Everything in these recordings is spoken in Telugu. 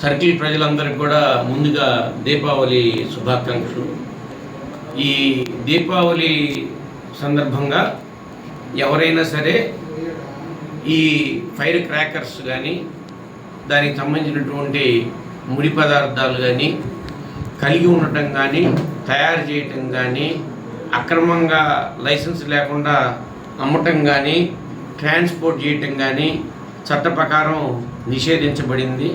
సర్కిల్ ప్రజలందరికీ కూడా ముందుగా దీపావళి శుభాకాంక్షలు. ఈ దీపావళి సందర్భంగా ఎవరైనా సరే ఈ ఫైర్ క్రాకర్స్ కానీ దానికి సంబంధించినటువంటి ముడి పదార్థాలు కానీ కలిగి ఉండటం కానీ తయారు చేయటం కానీ అక్రమంగా లైసెన్స్ లేకుండా అమ్మటం కానీ ట్రాన్స్పోర్ట్ చేయటం కానీ చట్ట ప్రకారం నిషేధించబడింది.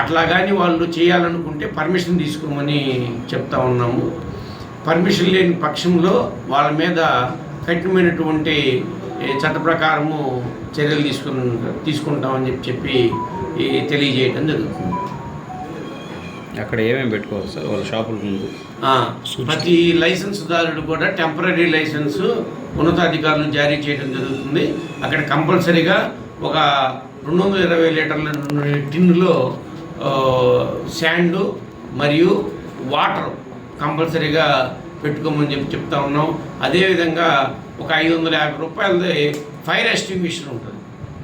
అట్లా కానీ వాళ్ళు చేయాలనుకుంటే పర్మిషన్ తీసుకోమని చెప్తా ఉన్నాము. పర్మిషన్ లేని పక్షంలో వాళ్ళ మీద కఠినమైనటువంటి చట్ట ప్రకారము చర్యలు తీసుకుని తీసుకుంటామని చెప్పి చెప్పి తెలియజేయడం జరుగుతుంది. అక్కడ ఏమేమి పెట్టుకోవాలి సార్? వాళ్ళ షాపుల ముందు? ప్రతి లైసెన్స్దారుడు కూడా టెంపరీ లైసెన్స్ ఉన్నతాధికారులు జారీ చేయడం జరుగుతుంది. అక్కడ కంపల్సరీగా ఒక రెండు వందల ఇరవై లీటర్ల టిన్నులో శాండ్ మరియు వాటర్ కంపల్సరీగా పెట్టుకోమని చెప్పి చెప్తా ఉన్నాం. అదేవిధంగా ఒక ఐదు వందల యాభై రూపాయలది ఫైర్ ఎస్టింగ్విషన్ ఉంటుంది.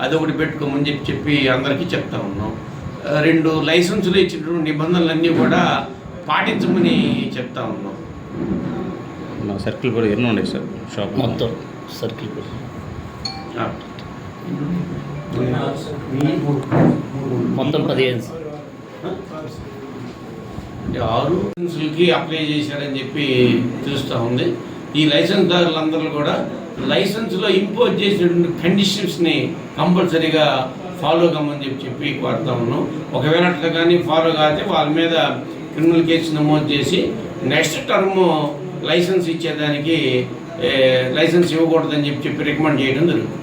అదొకటి పెట్టుకోమని చెప్పి చెప్పి అందరికీ చెప్తా ఉన్నాం. రెండు లైసెన్సులు ఇచ్చినటువంటి నిబంధనలన్నీ కూడా పాటించమని చెప్తా ఉన్నాం. సర్కిల్ కూడా ఎన్ని ఉన్నాయి సార్. షాప్ మొత్తం సర్కిల్ కూడా. మొత్తం పదిహేను. అంటే ఆరు లైసెన్సులకి అప్లై చేశారని చెప్పి చూస్తూ ఉంది. ఈ లైసెన్స్ దారులందరూ కూడా లైసెన్స్లో ఇంపోజ్ చేసినటువంటి కండిషన్స్ని కంపల్సరీగా ఫాలో కమ్మని చెప్పి చెప్పి కోరుతా ఉన్నాం. ఒకవేళ అట్లా కానీ ఫాలో కాతే వాళ్ళ మీద క్రిమినల్ కేసు నమోదు చేసి నెక్స్ట్ టర్మ్ లైసెన్స్ ఇచ్చేదానికి లైసెన్స్ ఇవ్వకూడదని చెప్పి చెప్పి రికమెండ్ చేయడం జరుగుతుంది.